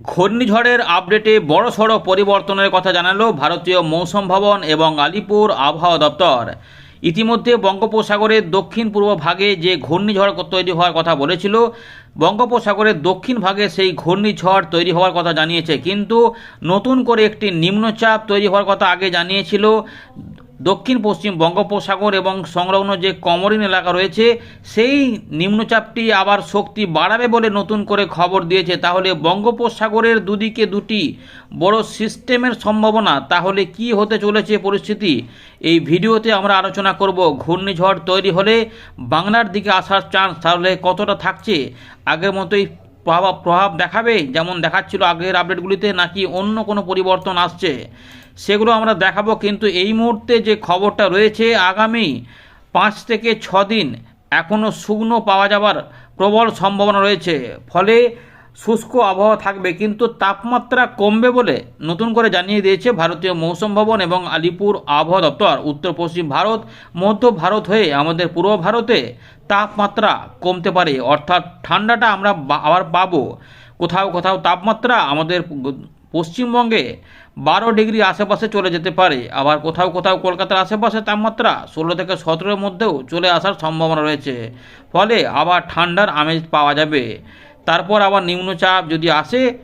ঘূর্ণিঝড়ের আপডেটে বড় সড়ো পরিবর্তনের কথা জানালো ভারতীয় মৌসুম ভবন এবং আলিপুর আবহাওয়া দপ্তর। ইতিমধ্যে বঙ্গোপসাগরের দক্ষিণ পূর্ব ভাগে যে ঘূর্ণিঝড় তৈরি হওয়ার কথা বলেছিল বঙ্গোপসাগরের দক্ষিণ ভাগে সেই ঘূর্ণিঝড় তৈরি হওয়ার কথা জানিয়েছে। কিন্তু নতুন করে একটি নিম্নচাপ তৈরি হওয়ার কথা আগে জানিয়েছিল দক্ষিণ, পশ্চিম বঙ্গোপসাগর এবং সংলগ্ন যে কমরিন এলাকা রয়েছে, সেই নিম্নচাপটি আবার শক্তি বাড়াবে বলে নতুন করে খবর দিয়েছে। তাহলে বঙ্গোপসাগরের দুদিকে দুটি বড় সিস্টেমের সম্ভাবনা, তাহলে কি হতে চলেছে পরিস্থিতি? এই ভিডিওতে আমরা আলোচনা করব। ঘূর্ণিঝড় তৈরি হলে বাংলার দিকে আসার চান্স তাহলে কতটা থাকছে? আগের মতোই প্রভাব প্রভাব দেখাবে? যেমন দেখাচ্ছিল আগের আপডেটগুলিতে নাকি অন্য কোনো পরিবর্তন আসছে? সেগুলো আমরা দেখাবো, কিন্তু এই মুহূর্তে যে খবরটা রয়েছে, আগামী পাঁচ থেকে ছ দিন এখনও শুকনো পাওয়া যাবার প্রবল সম্ভাবনা রয়েছে। ফলে শুষ্ক আবহাওয়া থাকবে, কিন্তু তাপমাত্রা কমবে বলে নতুন করে জানিয়ে দিয়েছে ভারতীয় মৌসুম ভবন এবং আলিপুর আবহাওয়া দপ্তর। উত্তর পশ্চিম ভারত, মধ্য ভারত হয়ে আমাদের পূর্ব ভারতে তাপমাত্রা কমতে পারে। অর্থাৎ ঠান্ডাটা আমরা আবার পাবো। কোথাও কোথাও তাপমাত্রা আমাদের পশ্চিমবঙ্গে বারো ডিগ্রি আশেপাশে চলে যেতে পারে। আবার কোথাও কোথাও কলকাতার আশেপাশে তাপমাত্রা ষোলো থেকে সতেরোর মধ্যেও চলে আসার সম্ভাবনা রয়েছে। ফলে আবার ঠান্ডার আমেজ পাওয়া যাবে। তারপর আবার নিম্নচাপ যদি আসে,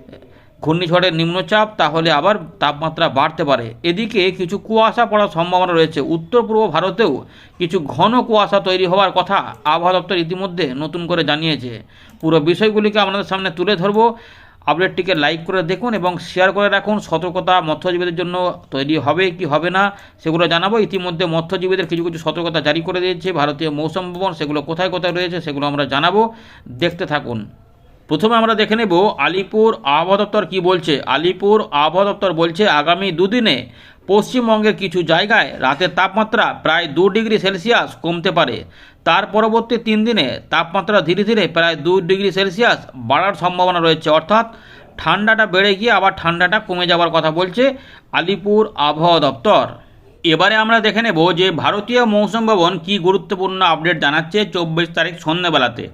ঘূর্ণিঝড়ের নিম্নচাপ, তাহলে আবার তাপমাত্রা বাড়তে পারে। এদিকে কিছু কুয়াশা পড়ার সম্ভাবনা রয়েছে। উত্তর পূর্ব ভারতেও কিছু ঘন কুয়াশা তৈরি হওয়ার কথা আবহাওয়া দপ্তর ইতিমধ্যে নতুন করে জানিয়েছে। পুরো বিষয়গুলিকে আপনাদের সামনে তুলে ধরবো। আপডেটটিকে লাইক করে দেখুন এবং শেয়ার করে রাখুন। সতর্কতা মৎস্যজীবীদের জন্য তৈরি হবে কি হবে না, সেগুলো জানাব। ইতিমধ্যে মৎস্যজীবীদের কিছু কিছু সতর্কতা জারি করে দিয়েছে। ভারতীয় মৌসুম ভবন, সেগুলো কোথায় কোথায় রয়েছে, সেগুলো আমরা জানাব। দেখতে থাকুন। প্রথমে আমরা দেখে নেব আলিপুর আবহাওয়া দপ্তর কী বলছে। আলিপুর আবহাওয়া দপ্তর বলছে, আগামী দুদিনে পশ্চিমবঙ্গের কিছু জায়গায় রাতের তাপমাত্রা প্রায় দু ডিগ্রি সেলসিয়াস কমতে পারে। তার পরবর্তী তিন দিনে তাপমাত্রা ধীরে ধীরে প্রায় দু ডিগ্রি সেলসিয়াস বাড়ার সম্ভাবনা রয়েছে। অর্থাৎ ঠান্ডাটা বেড়ে গিয়ে আবার ঠান্ডাটা কমে যাওয়ার কথা বলছে আলিপুর আবহাওয়া দপ্তর। এবারে আমরা দেখে নেব যে ভারতীয় মৌসুম ভবন কী গুরুত্বপূর্ণ আপডেট জানাচ্ছে চব্বিশ তারিখ সন্ধ্যেবেলাতে।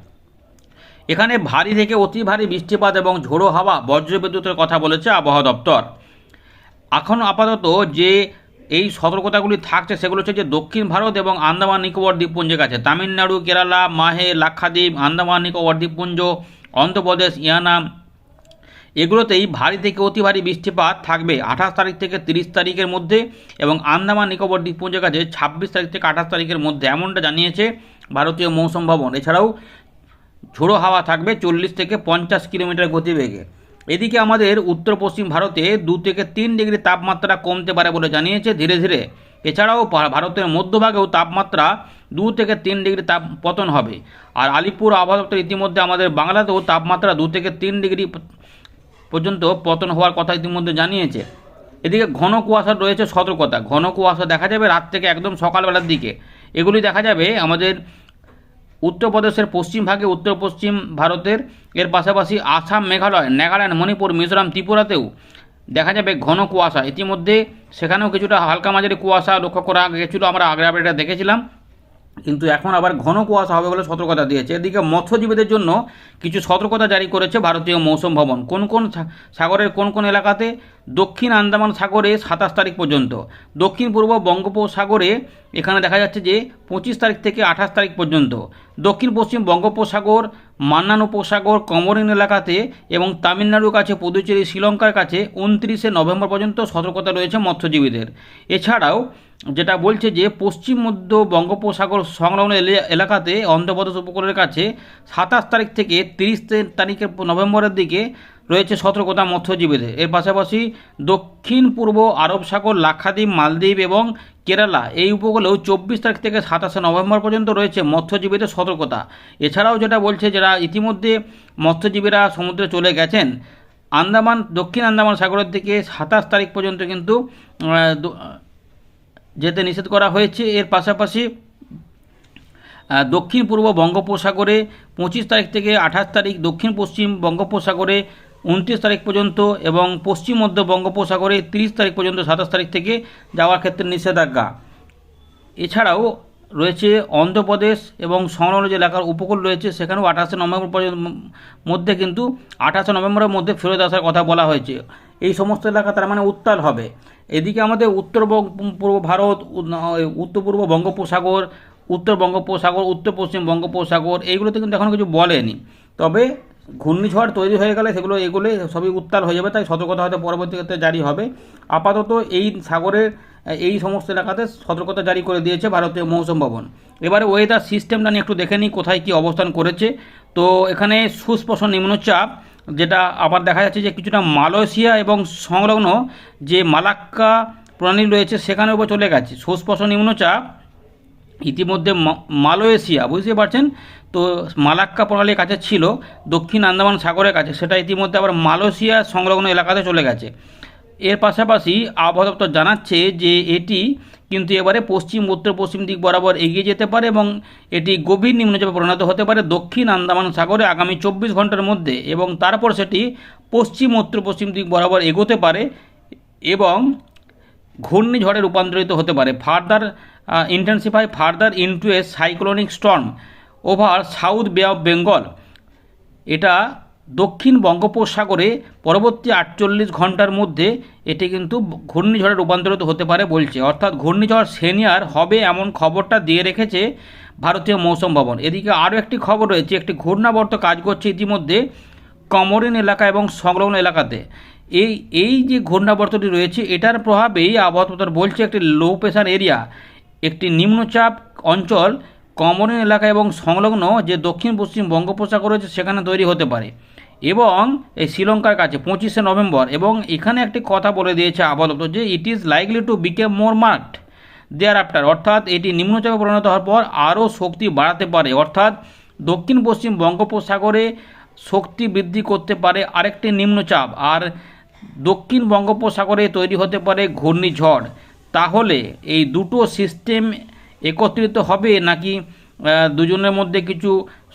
এখানে ভারী থেকে অতি ভারী বৃষ্টিপাত এবং ঝোড়ো হাওয়া, বজ্রবিদ্যুতের কথা বলেছে আবহাওয়া দপ্তর। এখন আপাতত যে এই সতর্কতাগুলি থাকছে, সেগুলো হচ্ছে যে দক্ষিণ ভারত এবং আন্দামান নিকোবর দ্বীপপুঞ্জের কাছে। তামিলনাড়ু, কেরালা, মাহে, লাক্ষাদ্বীপ, আন্দামান নিকোবর দ্বীপপুঞ্জ, অন্ধ্রপ্রদেশ, ইয়ানাম, এগুলোতেই ভারী থেকে অতি ভারী বৃষ্টিপাত থাকবে। আঠাশ তারিখ থেকে তিরিশ তারিখের মধ্যে এবং আন্দামান নিকোবর দ্বীপপুঞ্জের কাছে ছাব্বিশ তারিখ থেকে আঠাশ তারিখের মধ্যে, এমনটা জানিয়েছে ভারতীয় মৌসুম ভবন। এছাড়াও ঝোড়ো হাওয়া থাকবে চল্লিশ থেকে পঞ্চাশ কিলোমিটার গতিবেগে। এদিকে আমাদের উত্তর পশ্চিম ভারতে দু থেকে তিন ডিগ্রি তাপমাত্রা কমতে পারে বলে জানিয়েছে ধীরে ধীরে। এছাড়াও ভারতের মধ্যভাগেও তাপমাত্রা দু থেকে তিন ডিগ্রি তাপ পতন হবে। আর আলিপুর আবহাওয়া ইতিমধ্যে আমাদের বাংলাতেও তাপমাত্রা দু থেকে তিন ডিগ্রি পর্যন্ত পতন হওয়ার কথা ইতিমধ্যে জানিয়েছে। এদিকে ঘন কুয়াশার রয়েছে সতর্কতা। ঘন কুয়াশা দেখা যাবে রাত থেকে একদম সকালবেলার দিকে। এগুলি দেখা যাবে আমাদের উত্তরপ্রদেশের পশ্চিম ভাগে উত্তর পশ্চিম ভারতের, এর পাশাপাশি আসাম, মেঘালয়, নাগাল্যান্ড, মণিপুর, মিজোরাম, ত্রিপুরাতেও দেখা যাবে ঘন কুয়াশা। ইতিমধ্যে সেখানেও কিছুটা হালকা মাঝারি কুয়াশা লক্ষ্য করা গেছিল, আমরা আগ্রাবাড়িটা দেখেছিলাম। কিন্তু এখন আবার ঘন কুয়াশা হবে বলে সতর্কতা দিয়েছে। এদিকে মৎস্যজীবীদের জন্য কিছু সতর্কতা জারি করেছে ভারতীয় মৌসুম ভবন। কোন কোন সাগরের কোন কোন এলাকাতে দক্ষিণ আন্দামান সাগরে সাতাশ তারিখ পর্যন্ত। দক্ষিণ পূর্ব বঙ্গোপসাগরে এখানে দেখা যাচ্ছে যে পঁচিশ তারিখ থেকে আঠাশ তারিখ পর্যন্ত। দক্ষিণ পশ্চিম বঙ্গোপসাগর মান্নান উপসাগর কমরিন এলাকাতে এবং তামিলনাড়ুর কাছে, পুদুচেরি, শ্রীলঙ্কার কাছে উনত্রিশে নভেম্বর পর্যন্ত সতর্কতা রয়েছে মৎস্যজীবীদের। এছাড়াও যেটা বলছে যে পশ্চিম মধ্য বঙ্গোপসাগর সংলগ্ন এলে- এলাকাতে অন্ধ্রপ্রদেশ উপকূলের কাছে সাতাশ তারিখ থেকে তিরিশ তারিখের নভেম্বরের দিকে রয়েছে সতর্কতা মৎস্যজীবীদের। এর পাশাপাশি দক্ষিণ পূর্ব আরব সাগর, লাক্ষাদ্বীপ, মালদ্বীপ এবং কেরালা এই উপকূলেও চব্বিশ তারিখ থেকে সাতাশে নভেম্বর পর্যন্ত রয়েছে মৎস্যজীবীদের সতর্কতা। এছাড়াও যেটা বলছে যারা ইতিমধ্যে মৎস্যজীবীরা সমুদ্রে চলে গেছেন, আন্দামান দক্ষিণ আন্দামান সাগরের দিকে সাতাশ তারিখ পর্যন্ত কিন্তু যেতে নিষেধ করা হয়েছে। এর পাশাপাশি দক্ষিণ পূর্ব বঙ্গোপসাগরে পঁচিশ তারিখ থেকে আঠাশ তারিখ দক্ষিণ পশ্চিম বঙ্গোপসাগরে উনত্রিশ তারিখ পর্যন্ত এবং পশ্চিম মধ্য বঙ্গোপসাগরে তিরিশ তারিখ পর্যন্ত সাতাশ তারিখ থেকে যাওয়ার ক্ষেত্রে নিষেধাজ্ঞা। এছাড়াও রয়েছে অন্ধ্রপ্রদেশ এবং সংলগ্ন যে এলাকার উপকূল রয়েছে, সেখানেও আঠাশে নভেম্বর পর্যন্ত মধ্যে কিন্তু আঠাশে নভেম্বরের মধ্যে ফেরত আসার কথা বলা হয়েছে। এই সমস্ত এলাকা তার মানে উত্তাল হবে। এদিকে আমাদের উত্তর পূর্ব ভারত উত্তর পূর্ব বঙ্গোপসাগর, উত্তর বঙ্গোপসাগর, উত্তর পশ্চিম বঙ্গোপসাগর, এইগুলোতে কিন্তু এখনও কিছু বলেনি। তবে ঘূর্ণিঝড় তৈরি হয়ে গেলে সেগুলো এগুলো সবই উত্তাল হয়ে যাবে, তাই সতর্কতা হয়তো পরবর্তী ক্ষেত্রে জারি হবে। আপাতত এই সাগরের, এই সমস্ত এলাকাতে সতর্কতা জারি করে দিয়েছে ভারতীয় মৌসুম ভবন। এবারে ওয়েদার সিস্টেমটা নিয়ে একটু দেখে নিই কোথায় কী অবস্থান করেছে। তো এখানে সুস্পষ্ট নিম্নচাপ যেটা আবার দেখা যাচ্ছে যে কিছুটা মালয়েশিয়া এবং সংলগ্ন যে মালাক্কা প্রণালী রয়েছে সেখানের উপর চলে গেছে। শোষপশ নিম্নচাপ ইতিমধ্যে মালয়েশিয়া বুঝতে পারছেন? তো মালাক্কা প্রণালীর কাছে ছিল দক্ষিণ আন্দামান সাগরের কাছে, সেটা ইতিমধ্যে আবার মালয়েশিয়া সংলগ্ন এলাকাতে চলে গেছে। এর পাশাপাশি আবহাওয়া দপ্তর জানাচ্ছে যে এটি কিন্তু এবারে পশ্চিম, উত্তর, পশ্চিম দিক বরাবর এগিয়ে যেতে পারে এবং এটি গভীর নিম্নচাপে পরিণত হতে পারে। দক্ষিণ আন্দামান সাগরে আগামী চব্বিশ ঘণ্টার মধ্যে এবং তারপর সেটি পশ্চিম, উত্তর, পশ্চিম দিক বরাবর এগোতে পারে এবং ঘূর্ণিঝড়ে রূপান্তরিত হতে পারে। Further intensify further into a cyclonic storm over south bay of Bengal. এটা দক্ষিণ বঙ্গোপসাগরে পরবর্তী আটচল্লিশ ঘণ্টার মধ্যে এটি কিন্তু ঘূর্ণিঝড়ে রূপান্তরিত হতে পারে বলছে। অর্থাৎ ঘূর্ণিঝড় সেনিয়ার হবে এমন খবরটা দিয়ে রেখেছে ভারতীয় মৌসুম ভবন। এদিকে আরও একটি খবর রয়েছে, একটি ঘূর্ণাবর্ত কাজ করছে ইতিমধ্যে কমরিন এলাকা এবং সংলগ্ন এলাকাতে। এই এই যে ঘূর্ণাবর্তটি রয়েছে, এটার প্রভাবেই আবহাওয়া বলছে একটি লো প্রেশার এরিয়া, একটি নিম্নচাপ অঞ্চল, কমরিন এলাকা এবং সংলগ্ন যে দক্ষিণ পশ্চিম বঙ্গোপসাগর রয়েছে, সেখানে তৈরি হতে পারে। এবং এই শ্রীলঙ্কার কাছে পঁচিশে নভেম্বর, এবং এখানে একটি কথা বলে দিয়েছে দপ্তর যে it is likely to become more marked there after অর্থাৎ এটি নিম্নচাপে পরিণত হওয়ার পর আরও শক্তি বাড়াতে পারে, অর্থাৎ দক্ষিণ পশ্চিম বঙ্গোপসাগরে শক্তি বৃদ্ধি করতে পারে আরেকটি নিম্নচাপ, আর দক্ষিণ বঙ্গোপসাগরে তৈরি হতে পারে ঘূর্ণিঝড়। তাহলে এই দুটো সিস্টেম একত্রিত হবে নাকি দুজনের মধ্যে কিছু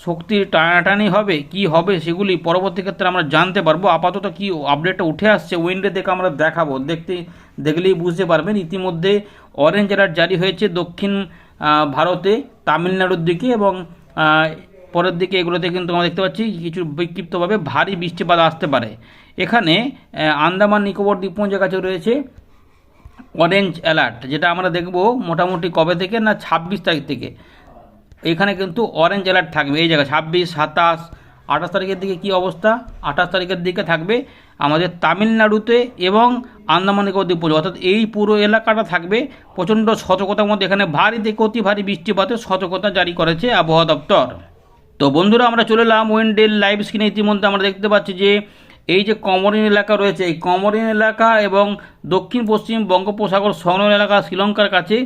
শক্তির টানাটানি হবে, কি হবে সেগুলি পরবর্তী ক্ষেত্রে আমরা জানতে পারব। আপাতত কি আপডেটটা উঠে আসছে উইন্ডে দেখে আমরা দেখাবো। দেখতে, দেখলেই বুঝতে পারবেন। ইতিমধ্যে অরেঞ্জ অ্যালার্ট জারি হয়েছে দক্ষিণ ভারতে, তামিলনাড়ুর দিকে এবং পরের দিকে এগুলোতে কিন্তু আমরা দেখতে পাচ্ছি কিছু বিক্ষিপ্তভাবে ভারী বৃষ্টিপাত আসতে পারে। এখানে আন্দামান, নিকোবর দ্বীপপুঞ্জের কাছে রয়েছে অরেঞ্জ অ্যালার্ট যেটা আমরা দেখব মোটামুটি কবে থেকে না ছাব্বিশ তারিখ থেকে। এখানে কিন্তু অরেঞ্জ অ্যালার্ট থাকবে। এই জায়গায় ছাব্বিশ, সাতাশ, আঠাশ তারিখের দিকে কি অবস্থা? আঠাশ তারিখের দিকে থাকবে আমাদের তামিলনাড়ুতে এবং আন্দামান নিকোবর দ্বীপপুঞ্জ। অর্থাৎ এই পুরো এলাকাটা থাকবে প্রচণ্ড সতর্কতার মধ্যে। এখানে ভারী থেকে অতি ভারী বৃষ্টিপাতের সতর্কতা জারি করেছে আবহাওয়া দপ্তর। তো বন্ধুরা, আমরা চলে এলাম ওয়েন্ডেল লাইভ স্ক্রিনে ইতিমধ্যে আমরা দেখতে পাচ্ছি যে এই যে কমরিন এলাকা রয়েছে, এই কমরিন এলাকা এবং দক্ষিণ পশ্চিম বঙ্গোপসাগর সংলগ্ন এলাকা শ্রীলঙ্কার কাছে,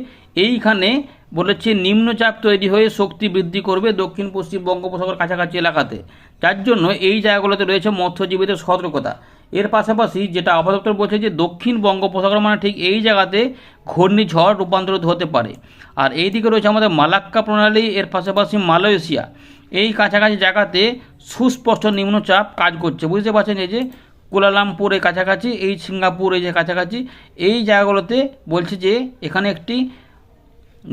এইখানে বলেছে, নিম্নচাপ তৈরি হয়ে শক্তি বৃদ্ধি করবে দক্ষিণ পশ্চিম বঙ্গোপসাগর কাছাকাছি এলাকাতে। যার জন্য এই জায়গাগুলোতে রয়েছে মৎস্যজীবীদের সতর্কতা। এর পাশাপাশি যেটা দপ্তর বলছে যে, দক্ষিণ বঙ্গোপসাগর মানে ঠিক এই জায়গাতে ঘূর্ণিঝড় রূপান্তরিত হতে পারে। আর এই দিকে রয়েছে আমাদের মালাক্কা প্রণালী, এর পাশাপাশি মালয়েশিয়া। এই কাছাকাছি জায়গাতে সুস্পষ্ট নিম্নচাপ কাজ করছে। বুঝতে পারছেন এই যে কুলালামপুরের কাছাকাছি, এই সিঙ্গাপুর এই যে কাছাকাছি, এই জায়গাগুলোতে বলছে যে, এখানে একটি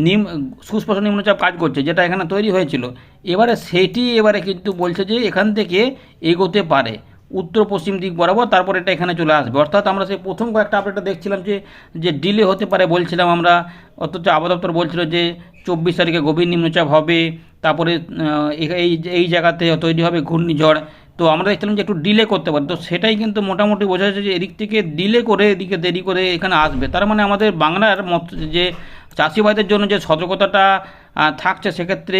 নিম, সুস্পষ্ট নিম্নচাপ কাজ করছে, যেটা এখানে তৈরি হয়েছিল। এবারে সেটি এবারে কিন্তু বলছে যে এখান থেকে এগোতে পারে। উত্তর পশ্চিম দিক বরাবর, তারপর এটা এখানে চলে আসবে। অর্থাৎ আমরা সেই প্রথম কয়েকটা আপডেটটা দেখছিলাম যে যে ডিলে হতে পারে বলছিলাম আমরা। অথচ আবহাওয়া দপ্তর বলছিল যে চব্বিশ তারিখে গভীর নিম্নচাপ হবে। তারপরে এই এই জায়গাতে তৈরি হবে ঘূর্ণিঝড়। তো আমরা দেখছিলাম যে একটু ডিলে করতে পারে। তো সেটাই কিন্তু মোটামুটি বোঝা যাচ্ছে যে এদিক থেকে ডিলে করে, এদিকে দেরি করে এখানে আসবে। তার মানে আমাদের বাংলার মত যে চাষি ভাইদের জন্য যে সতর্কতাটা থাকছে সেক্ষেত্রে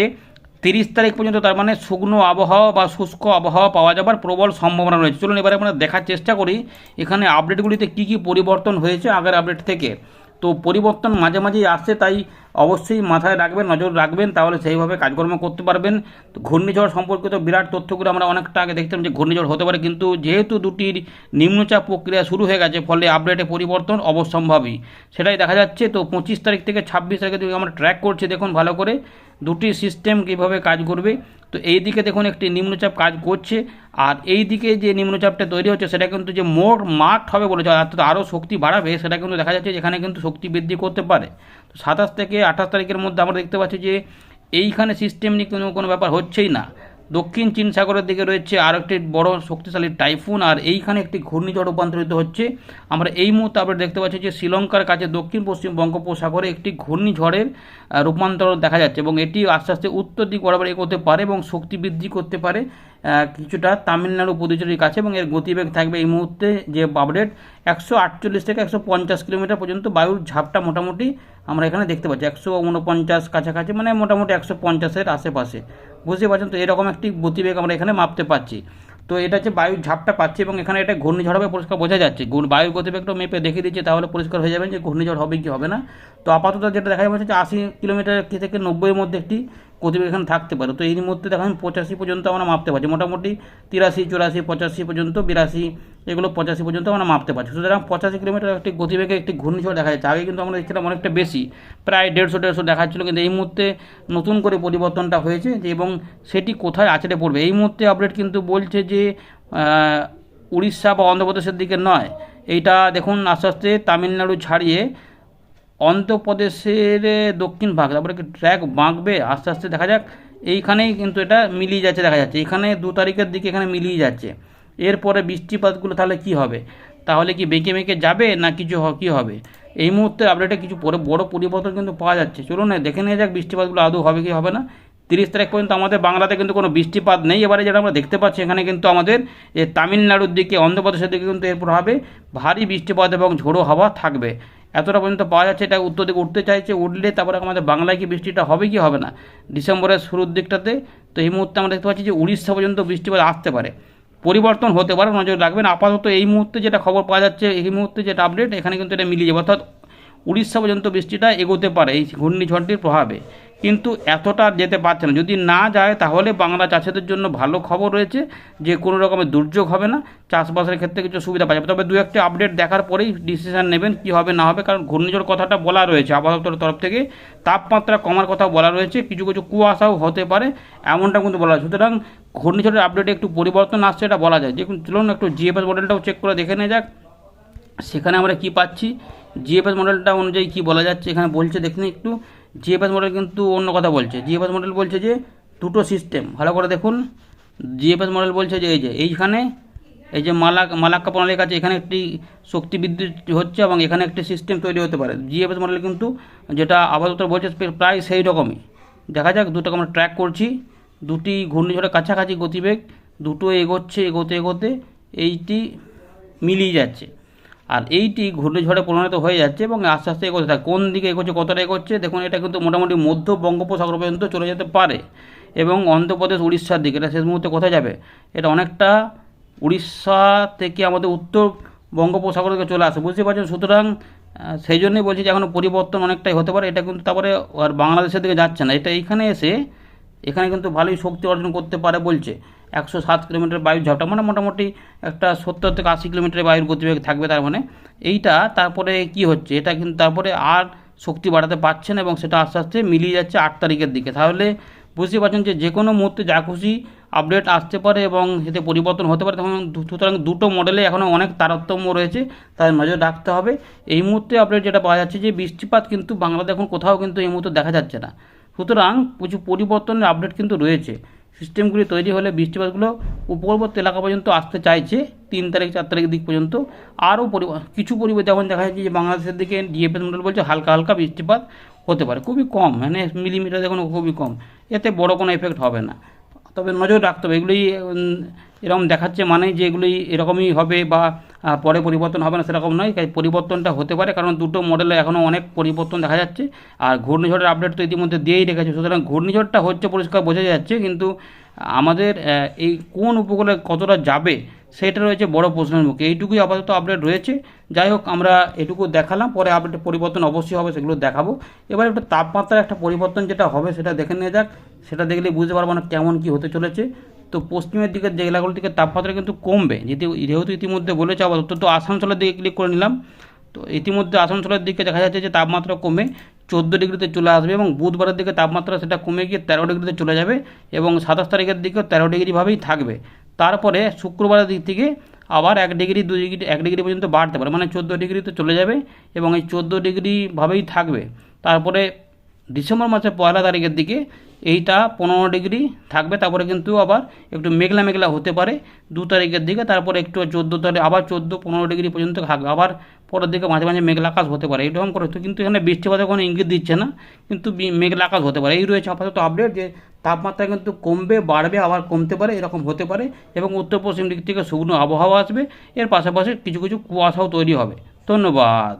তিরিশ তারিখ পর্যন্ত তার মানে শুকনো আবহাওয়া বা শুষ্ক আবহাওয়া পাওয়া যাবার প্রবল সম্ভাবনা রয়েছে। চলুন এবারে আমরা দেখার চেষ্টা করি, এখানে আপডেটগুলিতে কী কী পরিবর্তন হয়েছে আগের আপডেট থেকে। তো পরিবর্তন মাঝে মাঝেই আসছে, তাই অবশ্যই মাথায় রাখবেন, নজর রাখবেন, তাহলে সেইভাবে কাজকর্ম করতে পারবেন। ঘূর্ণিঝড় সম্পর্কিত বিরাট তথ্যগুলো আমরা অনেকটা আগে দেখতাম যে ঘূর্ণিঝড় হতে পারে, কিন্তু যেহেতু দুটির নিম্নচাপ প্রক্রিয়া শুরু হয়ে গেছে, ফলে আপডেটে পরিবর্তন অবশ্যম্ভাবী। সেটাই দেখা যাচ্ছে, তো পঁচিশ তারিখ থেকে ছাব্বিশ তারিখে আমরা ট্র্যাক করছি, দেখুন ভালো করে, দুটি সিস্টেম কীভাবে কাজ করবে। তো এই দিকে দেখুন একটি নিম্নচাপ কাজ করছে, আর এই দিকে যে নিম্নচাপটা তৈরি হচ্ছে সেটা কিন্তু যে মোট মাঠ হবে বলেছে, অর্থাৎ আরও শক্তি বাড়াবে সেটা কিন্তু দেখা যাচ্ছে যেখানে কিন্তু শক্তি বৃদ্ধি করতে পারে। তো সাতাশ থেকে আঠাশ তারিখের মধ্যে আমরা দেখতে পাচ্ছি যে এইখানে সিস্টেম নিয়ে কোনো কোনো ব্যাপার হচ্ছেই না। দক্ষিণ চীন সাগরের দিকে রয়েছে আর একটি বড় শক্তিশালী টাইফুন, আর এইখানে একটি ঘূর্ণিঝড় রূপান্তরিত হচ্ছে। আমরা এই মুহূর্তে আমরা দেখতে পাচ্ছি যে শ্রীলঙ্কার কাছে দক্ষিণ পশ্চিম বঙ্গোপসাগরে একটি ঘূর্ণিঝড়ের রূপান্তর দেখা যাচ্ছে এবং এটি আস্তে আস্তে উত্তর দিক বরাবর এগোতে পারে এবং শক্তি বৃদ্ধি করতে পারে কিছুটা তামিলনাড়ু পুদুচেরির কাছে এবং এর গতিবেগ থাকবে এই মুহূর্তে যে আপডেট একশো আটচল্লিশ থেকে একশো পঞ্চাশ কিলোমিটার পর্যন্ত বায়ুর ঝাপটা মোটামুটি আমরা এখানে দেখতে পাচ্ছি একশো উনপঞ্চাশ কাছাকাছি মানে মোটামুটি একশো পঞ্চাশের আশেপাশে। বুঝতে পারছেন তো? এরকম একটি গতিবেগ আমরা এখানে মাপতে পারছি। তো এটা হচ্ছে বায়ুর ঝাপটা পাচ্ছি এবং এখানে এটা ঘূর্ণিঝড় হবে পরিষ্কার বোঝা যাচ্ছে। বায়ুর গতিবেগটা মেপে দেখিয়ে দিচ্ছে, তাহলে পরিষ্কার হয়ে যাবে যে ঘূর্ণিঝড় হবে কি হবে না। তো আপাতত যেটা দেখা যাচ্ছে আশি কিলোমিটার থেকে নব্বইয়ের মধ্যে একটি এখানে থাকতে পারে। তো এই মধ্যে দেখেন পঁচাশি পর্যন্ত আমরা মাপতে পারছি। মোটামুটি তিরাশি, চুরাশি, পঁচাশি পর্যন্ত, বিরাশি, এগুলো পঁচাশি পর্যন্ত আমরা মাপতে পারছি। সুতরাং পঁচাশি কিলোমিটার একটি গতিবেগে একটি ঘূর্ণিঝড় দেখা যাচ্ছে। আগে কিন্তু আমরা দেখছিলাম অনেকটা বেশি, প্রায় দেড়শো দেড়শো দেখাচ্ছিল। কিন্তু এই মুহূর্তে নতুন করে পরিবর্তনটা হয়েছে যে, এবং সেটি কোথায় আছড়ে পড়বে? এই মুহূর্তে আপডেট কিন্তু বলছে যে উড়িষ্যা বা অন্ধ্রপ্রদেশের দিকে নয়। এইটা দেখুন আস্তে আস্তে তামিলনাড়ু ছাড়িয়ে অন্ধ্রপ্রদেশের দক্ষিণ ভাগ তারপরে ট্র্যাক বাঁকবে? আস্তে আস্তে দেখা যাক। এইখানেই কিন্তু এটা মিলিয়ে যাচ্ছে, দেখা যাচ্ছে। এখানে দু তারিখের দিকে এখানে মিলিয়ে যাচ্ছে। এরপরে বৃষ্টিপাতগুলো তাহলে কি হবে? তাহলে কি বেঁকে বেঁকে যাবে না কিছু কি হবে? এই মুহূর্তে আপডেটে কিছু পরে, বড় পরিবর্তন কিন্তু পাওয়া যাচ্ছে। চলুন দেখে নিয়ে যাক বৃষ্টিপাতগুলো আদৌ হবে কি হবে না। তিরিশ তারিখ পর্যন্ত আমাদের বাংলাতে কিন্তু কোনো বৃষ্টিপাত নেই। এবারে যেটা আমরা দেখতে পাচ্ছি, এখানে কিন্তু আমাদের তামিলনাড়ুর দিকে, অন্ধ্রপ্রদেশের দিকে কিন্তু এরপর হবে ভারী বৃষ্টিপাত এবং ঝোড়ো হাওয়া থাকবে। এতটা পর্যন্ত পাওয়া যাচ্ছে, এটা উত্তর দিকে উঠতে চাইছে, উঠলে তারপরে আমাদের বাংলায় কি বৃষ্টিটা হবে কি হবে না? ডিসেম্বরের শুরুর দিকটাতে তো এই মুহূর্তে আমরা দেখতে পাচ্ছি যে উড়িষ্যা পর্যন্ত বৃষ্টিপাত আসতে পারে। পরিবর্তন হতে পারে, নজর রাখবেন। আপাতত এই মুহূর্তে যেটা খবর পাওয়া যাচ্ছে, এই মুহূর্তে যেটা আপডেট এখানে কিন্তু এটা মিলিয়ে যাবে। অর্থাৎ উড়িষ্যা পর্যন্ত বৃষ্টিটা এগোতে পারে, এই ঘূর্ণিঝড়টির প্রভাবে। কিন্তু এতটা যেতে পারছে না। যদি না যায়, তাহলে বাংলা চাষিদের জন্য ভালো খবর রয়েছে যে, কোনো রকমের দুর্যোগ হবে না, চাষবাসের ক্ষেত্রে কিছু সুবিধা পাওয়া যাবে। তবে দু একটা আপডেট দেখার পরেই ডিসিশন নেবেন কি হবে, না হবে। কারণ ঘূর্ণিঝড় কথাটা বলা রয়েছে আবহাওয়া দপ্তরের তরফ থেকে। তাপমাত্রা কমার কথা বলা রয়েছে। কিছু কিছু কুয়াশাও হতে পারে, এমনটা কিন্তু বলা সুতরাং ঘূর্ণিঝড়ের আপডেটে একটু পরিবর্তন আসছে, এটা বলা যায়। দেখুন, চলুন একটু জিএফএস মডেলটাও চেক করে দেখে নেওয়া যাক। সেখানে আমরা কি পাচ্ছি? জিএফএস মডেলটা অনুযায়ী কি বলা যাচ্ছে? এখানে বলছে, দেখুন একটু। জিএফএস মডেল কিন্তু অন্য কথা বলছে। জিএফএস মডেল বলছে যে, দুটো সিস্টেম ভালো করে দেখুন। জিএফএস মডেল বলছে যে, এই যে, এইখানে, এই যে মালাক মালাক্কা প্রণালীর কাছে এখানে একটি শক্তি বিদ্যুৎ হচ্ছে এবং এখানে একটি সিস্টেম তৈরি হতে পারে। জিএফএস মডেল কিন্তু যেটা আপাতত বলছে প্রায় সেই রকমই। দেখা যাক, দুটোকে আমরা ট্র্যাক করছি। দুটি ঘূর্ণিঝড়ের কাছাকাছি গতিবেগ, দুটো এগোচ্ছে, এগোতে এগোতে, এইটি মিলিয়ে যাচ্ছে। আর এইটি ঘূর্ণিঝড়ে পরিণত হয়ে যাচ্ছে এবং আস্তে আস্তে এগোতে থাকে কোন দিকে এগোচ্ছে, কতটা এগোচ্ছে, দেখুন, এটা কিন্তু মোটামুটি মধ্য বঙ্গোপসাগর পর্যন্ত চলে যেতে পারে এবং অন্ধ্রপ্রদেশ, উড়িষ্যার দিকে। এটা শেষ মুহূর্তে কোথায় যাবে? এটা অনেকটা উড়িষ্যা থেকে আমাদের উত্তর বঙ্গোপসাগর থেকে চলে আসে। বুঝতে পারছেন? সুতরাং সেই জন্যই বলছি যে এখনও পরিবর্তন অনেকটাই হতে পারে। এটা কিন্তু তারপরে আর বাংলাদেশের দিকে যাচ্ছে না। এটা এইখানে এসে এখানে কিন্তু ভালোই শক্তি অর্জন করতে পারে বলছে। একশো সাত কিলোমিটার বায়ুর ঝাপটা মানে মোটামুটি একটা সত্তর থেকে আশি কিলোমিটার বায়ুর গতিবেগ থাকবে তার মানে। এইটা তারপরে কি হচ্ছে? এটা কিন্তু তারপরে আর শক্তি বাড়াতে পারছে না এবং সেটা আস্তে আস্তে মিলিয়ে যাচ্ছে আট তারিখের দিকে। তাহলে বুঝতে পারছেন যে যে কোনো মুহূর্তে যা খুশি আপডেট আসতে পারে এবং এতে পরিবর্তন হতে পারে। তখন সুতরাং দুটো মডেলে এখনও অনেক তারতম্য রয়েছে, তার নজর রাখতে হবে। এই মুহূর্তে আপডেট যেটা পাওয়া যাচ্ছে যে বৃষ্টিপাত কিন্তু বাংলাদেশ এখন কোথাও কিন্তু এই মুহূর্তে দেখা যাচ্ছে না। সুতরাং কিছু পরিবর্তনের আপডেট কিন্তু রয়েছে। সিস্টেমগুলি তৈরি হলে বৃষ্টিপাতগুলো উপকূলবর্তী এলাকা পর্যন্ত আসতে চাইছে। তিন তারিখ, চার তারিখ দিক পর্যন্ত। আরও কিছু পরিবর্তন যেমন দেখা যাচ্ছে যে বাংলাদেশের দিকে ডিএফএস মডেল বলছে হালকা হালকা বৃষ্টিপাত হতে পারে। খুবই কম মানে মিলিমিটার দেখুন খুবই কম। এতে বড় কোনো এফেক্ট হবে না। তবে নজর রাখতে হবে এগুলি এরকম দেখাচ্ছে মানে যে এগুলি এরকমই হবে বা পরে পরিবর্তন হবে না সেরকম নয়, তাই পরিবর্তনটা হতে পারে, কারণ দুটো মডেলে এখনও অনেক পরিবর্তন দেখা যাচ্ছে। আর ঘূর্ণিঝড়ের আপডেট তো ইতিমধ্যে দিয়েই রেখেছে। সুতরাং ঘূর্ণিঝড়টা হচ্ছে পরিষ্কার বোঝা যাচ্ছে, কিন্তু আমাদের এই কোন উপকূলে কতটা যাবে সেটা রয়েছে বড় প্রশ্নের মুখে। এইটুকুই আপাতত আপডেট রয়েছে। যাই হোক, আমরা এটুকু দেখালাম, পরে আপডেট পরিবর্তন অবশ্যই হবে, সেগুলো দেখাবো। এবার একটু তাপমাত্রার একটা পরিবর্তন যেটা হবে, সেটা দেখে নিয়ে যাক। সেটা দেখলে বুঝতে পারব না কেমন কী হতে চলেছে। তো পশ্চিমের দিকের জেলাগুলোর দিকে তাপমাত্রা কিন্তু কমবে। যেহেতু যেহেতু ইতিমধ্যে বলেছে আপাতত তো আসানসোলের দিকে ক্লিক করে নিলাম। তো ইতিমধ্যে আসানসোলের দিকে দেখা যাচ্ছে যে তাপমাত্রা কমে চোদ্দ ডিগ্রিতে চলে আসবে এবং বুধবারের দিকে তাপমাত্রা সেটা কমে গিয়ে তেরো ডিগ্রিতে চলে যাবে এবং সাতাশ তারিখের দিকেও তেরো ডিগ্রিভাবেই থাকবে। তারপরে শুক্রবারের দিক থেকে আবার এক ডিগ্রি, দু ডিগ্রি, এক ডিগ্রি পর্যন্ত বাড়তে পারে। মানে চোদ্দ ডিগ্রিতে চলে যাবে এবং এই চোদ্দ ডিগ্রিভাবেই থাকবে। তারপরে ডিসেম্বর মাসের পয়লা তারিখের দিকে এইটা পনেরো ডিগ্রি থাকবে, তারপরে কিন্তু আবার একটু মেঘলা মেঘলা হতে পারে দু তারিখের দিকে, তারপরে একটু চোদ্দ তারিখ, আবার চোদ্দ পনেরো ডিগ্রি পর্যন্ত থাকবে আবার পরের দিকে মাঝে মাঝে মেঘলা আকাশ হতে পারে, এরকম করে। তো কিন্তু এখানে বৃষ্টিপাতের কোনো ইঙ্গিত দিচ্ছে না, কিন্তু মেঘলা আকাশ হতে পারে। এই রয়েছে আপাতত আপডেট যে তাপমাত্রা কিন্তু কমবে, বাড়বে, আবার কমতে পারে, এরকম হতে পারে, এবং উত্তর পশ্চিম দিক থেকে শুকনো আবহাওয়া আসবে, এর পাশাপাশি কিছু কিছু কুয়াশাও তৈরি হবে। ধন্যবাদ।